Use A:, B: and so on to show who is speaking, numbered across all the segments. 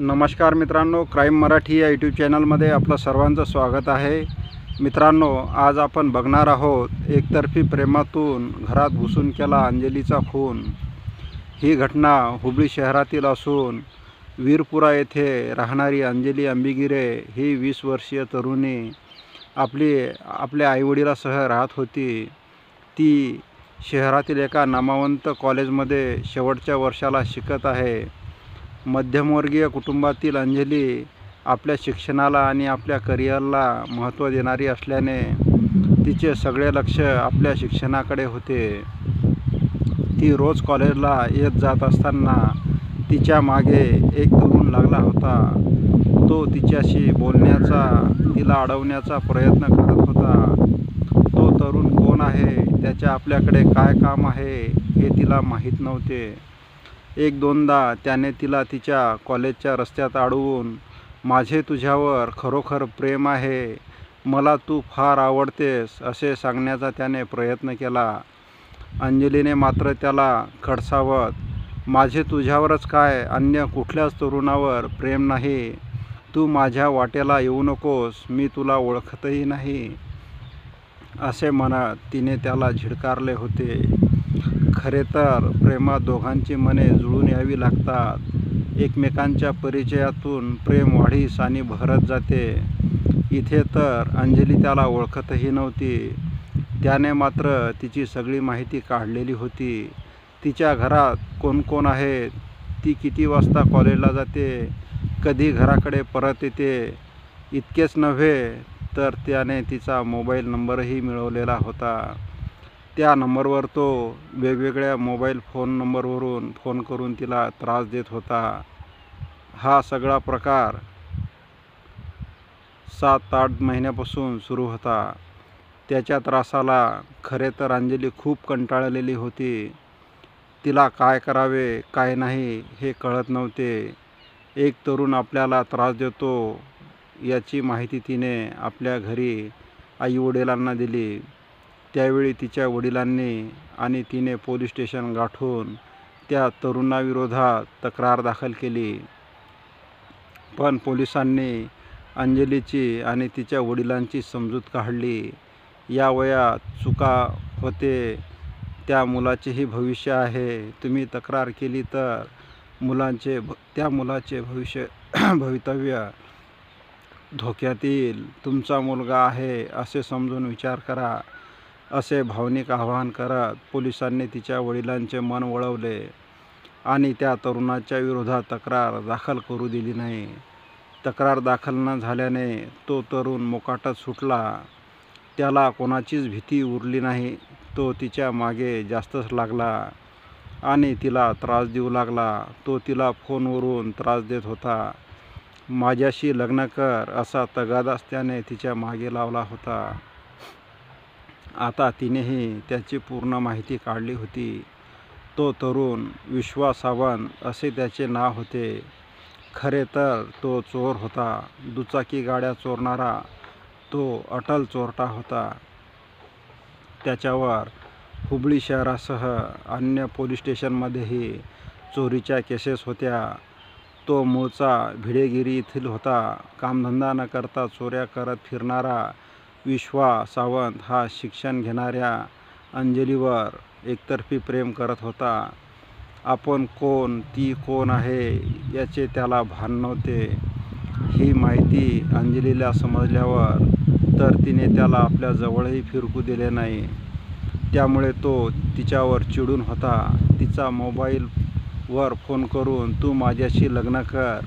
A: नमस्कार मित्रांनो क्राईम मराठी या यूट्यूब चॅनलमध्ये आपलं सर्वांचं स्वागत आहे. मित्रांनो आज आपण बघणार आहोत एकतर्फी प्रेमातून घरात घुसून केला अंजलीचा खून. ही घटना हुबळी शहरातील असून वीरपुरा येथे राहणारी अंजली अंबिगिरे ही वीस वर्षीय तरुणी आपली आपल्या आईवडिलासह राहत होती. ती शहरातील एका नामवंत कॉलेजमध्ये शेवटच्या वर्षाला शिकत आहे. मध्यमवर्गीय कुटुंबातील अंजली आपल्या शिक्षणाला आणि आपल्या करिअरला महत्त्व देणारी असल्याने तिचे सगळे लक्ष आपल्या शिक्षणाकडे होते. ती रोज कॉलेजला येत जात असताना तिच्यामागे एक तरुण लागला होता. तो तिच्याशी बोलण्याचा तिला अडवण्याचा प्रयत्न करत होता. तो तरुण कोण आहे? त्याच्या आपल्याकडे काय काम आहे? हे तिला माहीत नव्हते. एक दोनदा त्याने तिला तिच्या कॉलेजच्या रस्त्यात अडवून माझे तुझ्यावर खरोखर प्रेम आहे मला तू फार आवडतेस असे सांगण्याचा त्याने प्रयत्न केला. अंजलीने मात्र त्याला खडसावत माझे तुझ्यावरच काय अन्य कुठल्याच तरुणावर प्रेम नाही. तू माझ्या वाटेला येऊ नकोस मी तुला ओळखतही नाही असे म्हणत तिने त्याला झिडकारले होते. खरे तर प्रेमात दोघांची मने जुळून यावी लागतात. एकमेकांच्या परिचयातून प्रेम वाढीस आणि भरत जाते. इथे तर अंजली त्याला ओळखतही नव्हती. त्याने मात्र तिची सगळी माहिती काढलेली होती. तिच्या घरात कोण कोण आहेत ती किती वाजता कॉलेजला जाते कधी घराकडे परत येते इतकेच नव्हे तर त्याने तिचा मोबाईल नंबरही मिळवलेला होता. त्या नंबरवर तो वेगवेगळ्या मोबाईल फोन नंबरवरून फोन करून तिला त्रास देत होता. हा सगळा प्रकार सात आठ महिन्यापासून सुरू होता. त्याच्या त्रासाला खरे तर अंजली खूप कंटाळलेली होती. तिला काय करावे काय नाही हे कळत नव्हते. एक तरुण आपल्याला त्रास देतो याची माहिती तिने आपल्या घरी आईवडिलांना दिली. त्यावेळी तिच्या वडिलांनी आणि तिने पोलीस स्टेशन गाठून त्या तरुणाविरोधात तक्रार दाखल केली. पण पोलिसांनी अंजलीची आणि तिच्या वडिलांची समजूत काढली. या वयात चुका होते त्या मुलाचेही भविष्य आहे. तुम्ही तक्रार केली तर मुलांचे भ त्या मुलाचे भविष्य भवितव्य धोक्यात येईल. तुमचा मुलगा आहे असे समजून विचार करा. असे भावनिक आवाहन करत पोलिसांनी तिच्या वडिलांचे मन वळवले आणि त्या तरुणाच्या विरोधात तक्रार दाखल करू दिली नाही. तक्रार दाखल न झाल्याने तो तरुण मोकाटात सुटला. त्याला कोणाचीच भीती उरली नाही. तो तिच्यामागे जास्तच लागला आणि तिला त्रास देऊ लागला. तो तिला फोनवरून त्रास देत होता. माझ्याशी लग्न कर असा तगादाच त्याने तिच्यामागे लावला होता. आता तिनेही त्याची पूर्ण माहिती काढली होती. तो तरुण विश्वा सावंत असे त्याचे नाव होते. खरे तर तो चोर होता. दुचाकी गाड्या चोरणारा तो अटल चोरटा होता. त्याच्यावर हुबळी शहरासह अन्य पोलीस स्टेशनमध्येही चोरीच्या केसेस होत्या. तो मूळचा भिडेगिरी येथील होता. कामधंदा न करता चोऱ्या करत फिरणारा विश्वा सावंत हा शिक्षण घेणाऱ्या अंजलीवर एकतर्फी प्रेम करत होता. आपण कोण ती कोण आहे याचे त्याला भान नव्हते. ही माहिती अंजलीला समजल्यावर तर तिने त्याला आपल्या जवळही फिरकू दिले नाही. त्यामुळे तो तिच्यावर चिडून होता. तिचा मोबाईलवर फोन करून तू माझ्याशी लग्न कर.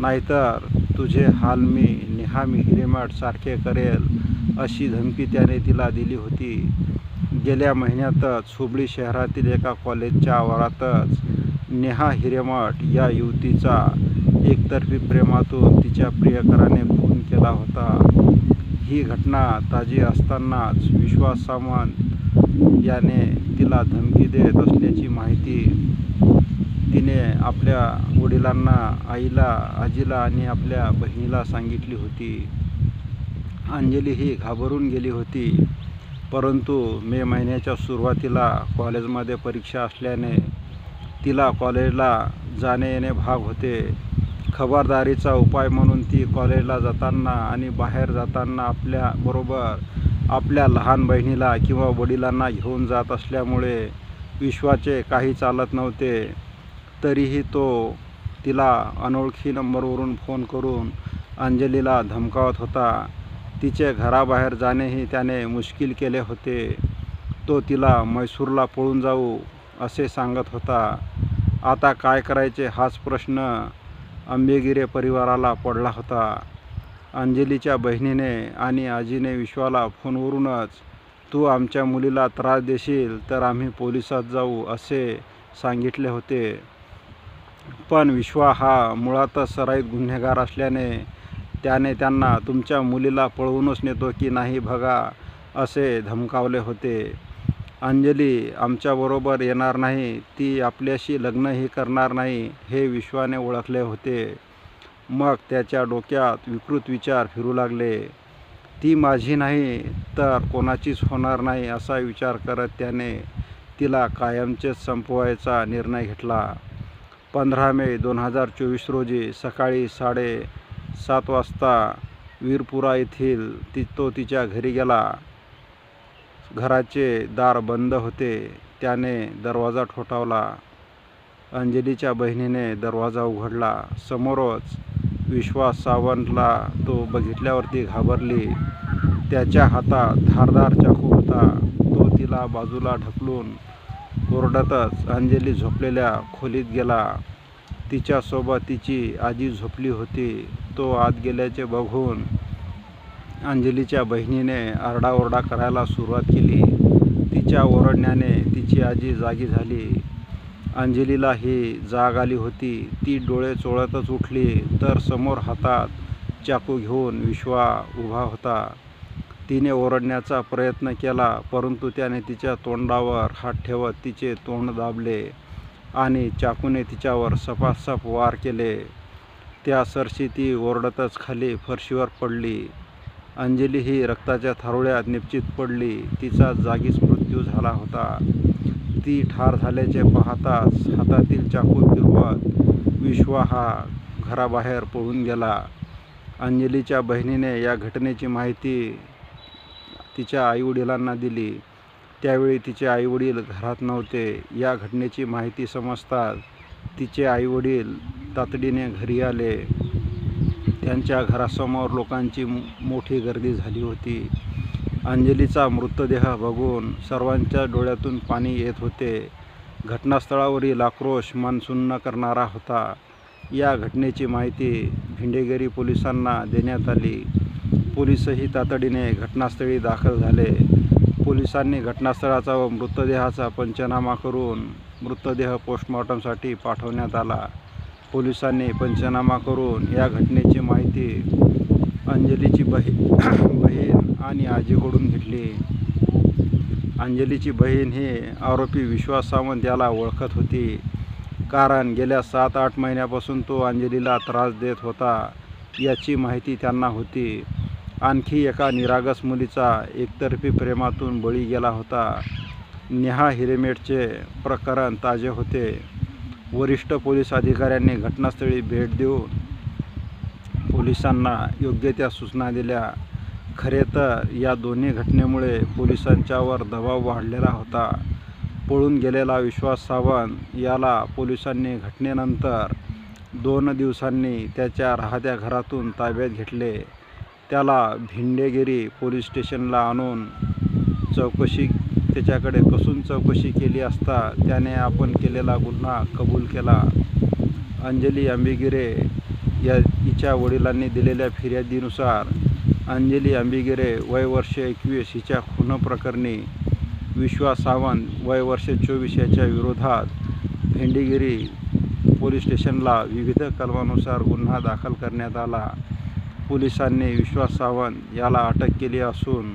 A: नाहीतर तुझे हाल मी नेहामी हिरेमठ सारखे करेल. अशी धमकी त्याने तिला दिली होती. गेल्या महिन्यातच हुबळी शहरातील एका कॉलेजच्या आवारातच नेहा हिरेमठ या युवतीचा एकतर्फी प्रेमातून तिच्या प्रियकराने खून केला होता. ही घटना ताजी असतानाच विश्वास सामंत याने तिला धमकी देत असल्याची माहिती तिने आपल्या वडिलांना आईला आजीला आणि आपल्या बहिणीला सांगितली होती. अंजली ही घाबरून गेली होती. परंतु मे महिन्याच्या सुरुवातीला कॉलेजमध्ये परीक्षा असल्याने तिला कॉलेजला जाणे येणे भाग होते. खबरदारीचा उपाय म्हणून ती कॉलेजला जाताना आणि बाहेर जाताना आपल्या बरोबर आपल्या लहान बहिणीला किंवा वडिलांना घेऊन जात असल्यामुळे विश्वाचे काही चालत नव्हते. तरीही तो तिला अनोळखी नंबरवरून फोन करून अंजलीला धमकावत होता. तिचे घराबाहेर जाणेही त्याने मुश्किल केले होते. तो तिला मैसूरला पळून जाऊ असे सांगत होता. आता काय करायचे हाच प्रश्न आंबेगिरे परिवाराला पडला होता. अंजलीच्या बहिणीने आणि आजीने विश्वाला फोनवरूनच तू आमच्या मुलीला त्रास देशील तर आम्ही पोलिसात जाऊ असे सांगितले होते. पण विश्वा हा मुळातच सराईत गुन्हेगार असल्याने त्याने त्यांना तुमच्या मुलीला पळवूनच नेतो की नाही बघा असे धमकावले होते. अंजली आमच्याबरोबर येणार नाही ती आपल्याशी लग्नही करणार नाही हे विश्वाने ओळखले होते. मग त्याच्या डोक्यात विकृत विचार फिरू लागले. ती माझी नाही तर कोणाचीच होणार नाही असा विचार करत त्याने तिला कायमचेच संपवायचा निर्णय घेतला. पंधरा मे दोन हजार चोवीस रोजी सकाळी साडे सात वाजता वीरपुरा येथील ती तो तिच्या घरी गेला. घराचे दार बंद होते. त्याने दरवाजा ठोठावला. अंजलीच्या बहिणीने दरवाजा उघडला. समोरच विश्वास सावंतला तो बघितल्यावरती घाबरली. त्याच्या हातात धारदार चाकू होता. तो तिला बाजूला ढकलून ओरडतच अंजली झोपलेल्या खोलीत गेला. तिच्यासोबत तिची आजी झोपली होती. तो आत गेल्याचे बघून अंजलीच्या बहिणीने आरडाओरडा करायला सुरुवात केली. तिच्या ओरडण्याने तिची आजी जागी झाली. अंजलीला ही जाग आली होती. ती डोळे चोळतच उठली तर समोर हातात चाकू घेऊन विश्वा उभा होता. तिने ओरडण्याचा प्रयत्न केला परंतु त्याने तिच्या तोंडावर हात ठेवत तिचे तोंड दाबले आणि चाकूने तिच्यावर सपासप वार केले. त्या सरशी ती ओरडतच खाली फरशीवर पडली. अंजली ही रक्ताच्या थारोळ्यात निश्चित पडली. तिचा जागीच मृत्यू झाला होता. ती ठार झाल्याचे पाहताच हातातील चाकू फिरवत विश्वा हा घराबाहेर पळून गेला. अंजलीच्या बहिणीने या घटनेची माहिती तिच्या आईवडिलांना दिली. त्यावेळी तिचे आईवडील घरात नव्हते. या घटनेची माहिती समजताच तिचे आईवडील तातडीने घरी आले. त्यांच्या घरासमोर लोकांची मोठी गर्दी झाली होती. अंजलीचा मृतदेह बघून सर्वांच्या डोळ्यातून पाणी येत होते. घटनास्थळावरील आक्रोश मन करणारा होता. या घटनेची माहिती भिंडेगिरी पोलिसांना देण्यात आली. पोलीसही तातडीने घटनास्थळी दाखल झाले. पोलिसांनी घटनास्थळाचा व मृतदेहाचा पंचनामा करून मृतदेह पोस्टमॉर्टमसाठी पाठवण्यात आला. पोलिसांनी पंचनामा करून या घटनेची माहिती अंजलीची बही बहीण आणि आजीकडून घेतली. अंजलीची बहीण ही आरोपी विश्वास सावंत याला ओळखत होती. कारण गेल्या सात आठ महिन्यापासून तो अंजलीला त्रास देत होता याची माहिती त्यांना होती. आणखी एका निरागस मुलीचा एकतर्फी प्रेमातून बळी गेला होता. नेहा हिरेमेटचे प्रकरण ताजे होते. वरिष्ठ पोलीस अधिकाऱ्यांनी घटनास्थळी भेट देऊन पोलिसांना योग्य त्या सूचना दिल्या. खरे तर या दोन्ही घटनेमुळे पोलिसांच्यावर दबाव वाढलेला होता. पळून गेलेला विश्वास सावंत याला पोलिसांनी घटनेनंतर दोन दिवसांनी त्याच्या राहत्या घरातून ताब्यात घेतले. त्याला भिंडेगिरी पोलीस स्टेशनला आणून चौकशी त्याच्याकडे कसून चौकशी केली असता त्याने आपण केलेला गुन्हा कबूल केला. अंजली आंबिगिरे या हिच्या वडिलांनी दिलेल्या फिर्यादीनुसार अंजली आंबिगिरे वय वर्ष एकवीस हिच्या खून प्रकरणी विश्वास सावंत वय वर्ष चोवीस याच्या विरोधात भेंडीगिरी पोलीस स्टेशनला विविध कलमानुसार गुन्हा दाखल करण्यात आला. पोलिसांनी विश्वास सावंत याला अटक केली असून